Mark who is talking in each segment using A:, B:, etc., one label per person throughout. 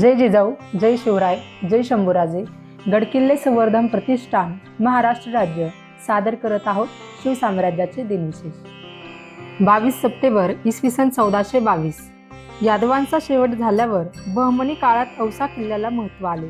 A: जय जिजाऊ जय शिवराय जय शंभूराजे. गडकिल्ले संवर्धन प्रतिष्ठान महाराष्ट्र राज्य. सादर करत आहोत शिवसाम्राज्याचे दिनविशेष. बावीस सप्टेंबर इसवी सन चौदाशे बावीस. यादवांचा शेवट झाल्यावर बहमनी काळात औसा किल्ल्याला महत्त्व आले.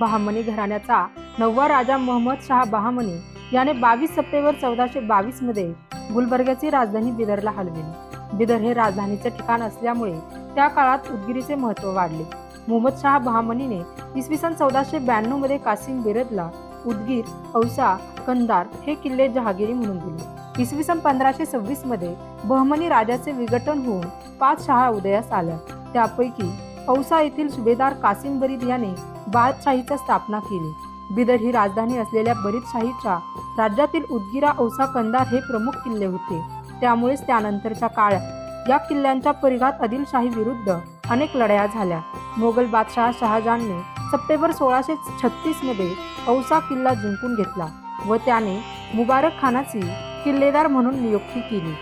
A: बहामनी घराण्याचा नववा राजा मोहम्मद शहा बहामनी याने बावीस सप्टेंबर चौदाशे बावीसमध्ये गुलबर्ग्याची राजधानी बिदरला हलविली. बिदर हे राजधानीचे ठिकाण असल्यामुळे त्या काळात उदगिरीचे महत्त्व वाढले. मोहम्मद शाह बहामनीने इसवी सन चौदाशे ब्याण्णवमध्ये कासिम बिरदला उदगीर औसा कंदार हे किल्ले जहागिरी म्हणून दिले. इसवी सन पंधराशे सव्वीसमध्ये बहमनी राजाचे विघटन होऊन पाच शहा उदयास आल्या. त्यापैकी औसा येथील सुभेदार कासिम बरीद याने बादशाहीची स्थापना केली. बिदर ही राजधानी असलेल्या बरीदशाहीच्या राज्यातील उदगिरा औसा कंदार हे प्रमुख किल्ले होते. त्यामुळेच त्यानंतरच्या काळात या किल्ल्यांच्या परिघात आदिलशाही विरुद्ध अनेक लढाया झाल्या. मोगल बादशहा शहाजहानने सप्टेंबर सोळाशे छत्तीसमध्ये औसा किल्ला जिंकून घेतला व त्याने मुबारक खानाची किल्लेदार म्हणून नियुक्ती केली.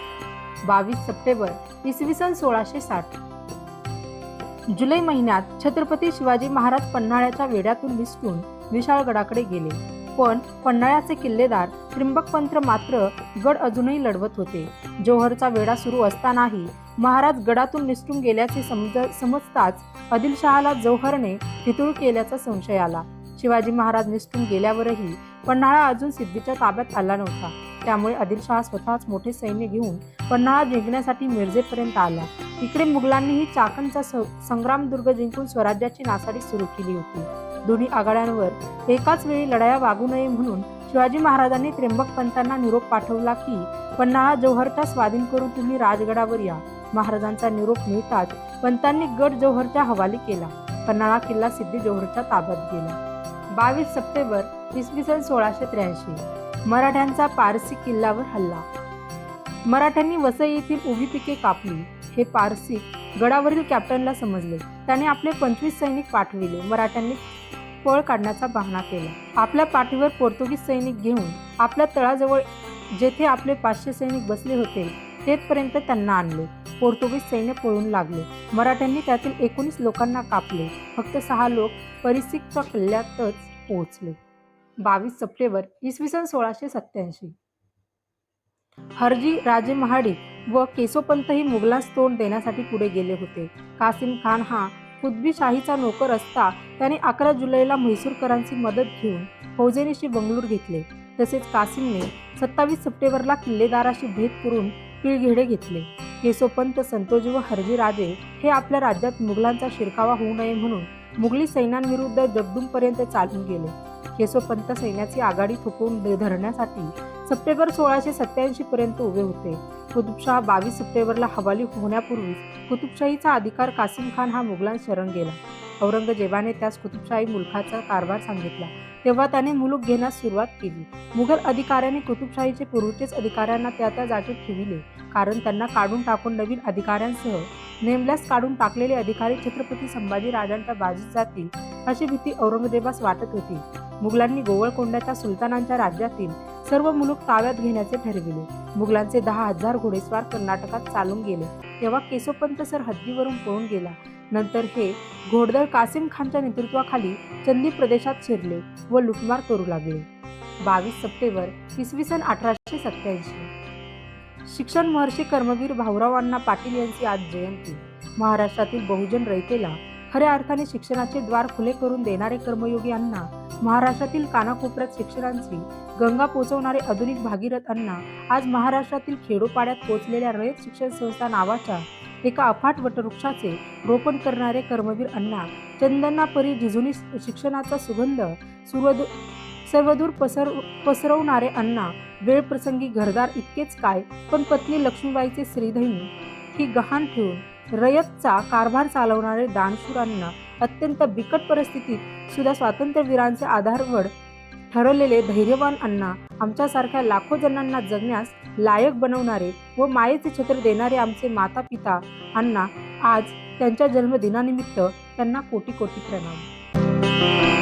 A: बावीस सप्टेंबर इसवी सन सोळाशे साठ. जुलै महिन्यात छत्रपती शिवाजी महाराज पन्हाळ्याच्या वेड्यातून निसटून विशाळगडाकडे गेले. पण पन्हाळ्याचे किल्लेदार त्रिंबकपंत मात्र गड अजूनही लढवत होते. जोहरचा वेढा सुरू असतानाही महाराज गडातून निसटून गेल्याचे समज समजताच आदिलशहाला जोहरने फितूळ केल्याचा संशय आला. शिवाजी महाराज निसटून गेल्यावरही पन्हाळा अजून सिद्धीच्या ताब्यात आला नव्हता. त्यामुळे आदिलशहा स्वतःच मोठे सैन्य घेऊन पन्हाळा जिंकण्यासाठी मिरजेपर्यंत आला. इकडे मुघलांनीही चाकणचा संग्रामदुर्ग जिंकून स्वराज्याची नासाडी सुरू केली होती. दोन्ही आघाड्यांवर एकाच वेळी लढाया वागू नये म्हणून शिवाजी महाराजांनी त्र्यंबकपंतांना निरोप पाठवला की पन्हाळा जौहरचा स्वाधीन करून तुम्ही राजगडावर या. महाराजांचा निरोप मिळताच पंतांनी गड जौहरच्या हवाली केला. पन्हाळा किल्ला सिद्धी जोहरचा ताब्यात गेला. बावीस सप्टेंबर इसवी सन सोळाशे त्र्याऐंशी. मराठ्यांचा पारसी किल्ल्यावर हल्ला. मराठ्यांनी वसई येथील उभी पिके कापली. हे पारसी गडावरील कॅप्टनला समजले. त्याने आपले पंचवीस सैनिक पाठविले. मराठ्यांनी पळ काढण्याचा बहाणा केला. आपल्या पाठीवर पोर्तुगीज सैनिक घेऊन आपल्या तळाजवळ जेथे आपले पाचशे सैनिक बसले होते तेथपर्यंत त्यांना आणले. पोर्तुगीज सैन्य पळून लागले. मराठ्यांनी त्यातील एकोणीस लोकांना कापले. फक्त सहा लोक परिसिकच्या किल्ल्यातच पोहोचले. बावीस सप्टेंबर इसवी सन सोळाशे सत्याऐंशी हरजी राजे महाडिक व केसोपंत ही मुघलास तोंड देण्यासाठी पुढे गेले होते. कासिम खान हा कुतबी शाहीचा नोकर असता त्याने अकरा जुलैला म्हैसूरकरांची मदत घेऊन फौजेनीशी बंगळूर घेतले. तसेच कासिमने सत्तावीस सप्टेंबरला किल्लेदाराशी भेट करून पिळघेडे घेतले. केसोपंत संतोजी व हरजीराजे हे आपल्या राज्यात मुघलांचा शिरकावा होऊ नये म्हणून मुघली सैन्यांविरुद्ध जगदूमपर्यंत चालून गेले. केसोपंत सैन्याची आघाडी थोपवून धरण्यासाठी सप्टेंबर सोळाशे सत्याऐंशी पर्यंत उभे होते. कुतुबशाह बावीस सप्टेंबरला हवाली होण्यापूर्वीच कुतुबशाहीचा अधिकार कासिम खान हा मुघलां शरण गेला. औरंगजेबाने त्यास कुतुबशाही मुलखाचा कारभार सांगितला. तेव्हा त्याने मुलूक घेण्यास सुरुवात केली. मुघल अधिकाऱ्यांनी कुतुबशाहीचे पूर्वीचेच अधिकाऱ्यांना त्या त्या जागेत ठेविले. कारण त्यांना काढून टाकून नवीन अधिकाऱ्यांसह नेमल्यास काढून टाकलेले अधिकारी छत्रपती संभाजी राजांच्या बाजूस जातील अशी भीती औरंगजेबास वाटत होती. मुघलांनी गोवळकोंड्याच्या सुलतानांच्या राज्यातील सर्व मुलूक ताब्यात घेण्याचे ठरविले. मुघलांचे दहा हजार घोडेस्वार कर्नाटकात चालून गेले. तेव्हा केसोपंत सर हद्दीवरून पळून गेला. नंतर हे घोडदळ कासिम खानच्या नेतृत्वाखाली चंदी प्रदेशात शिरले व लुटमार करू लागले. बावीस सप्टेंबर इसवी सन अठराशे सत्याऐंशी शिक्षण महर्षी कर्मवीर भाऊराव अण्णा पाटील यांची आज जयंती. महाराष्ट्रातील बहुजन रयतेला खऱ्या अर्थाने शिक्षणाचे द्वार खुले करून देणारे कर्मयोगी अण्णा महाराष्ट्रातील कानाकोपऱ्यात शिक्षणांची गंगा पोचवणारे आधुनिक भागीरथ अण्णा आज महाराष्ट्रातील खेडोपाड्यात पोचलेल्या रयत शिक्षण संस्था नावाच्या एका अफाट वटवृक्षाचे रोपण करणारे कर्मवीर अण्णा चंदना परी जिजुनी शिक्षणाचा सुगंध सुरद सर्वदूर पसर पसरवणारे अण्णा वेळप्रसंगी घरदार इतकेच काय पण पत्नी लक्ष्मीबाईचे श्रीधैन ही गहाण ठेवून रयतचा कारभार चालवणारे दानशूर अण्णा अत्यंत बिकट परिस्थितीत सुद्धा स्वातंत्र्यवीरांचे आधारवड ठरवलेले धैर्यवान अण्णा आमच्यासारख्या लाखो जणांना जगण्यास लायक बनवणारे व मायेचे छत्र देणारे आमचे माता पिता अण्णा आज त्यांच्या जन्मदिनानिमित्त त्यांना कोटी कोटी प्रणाम.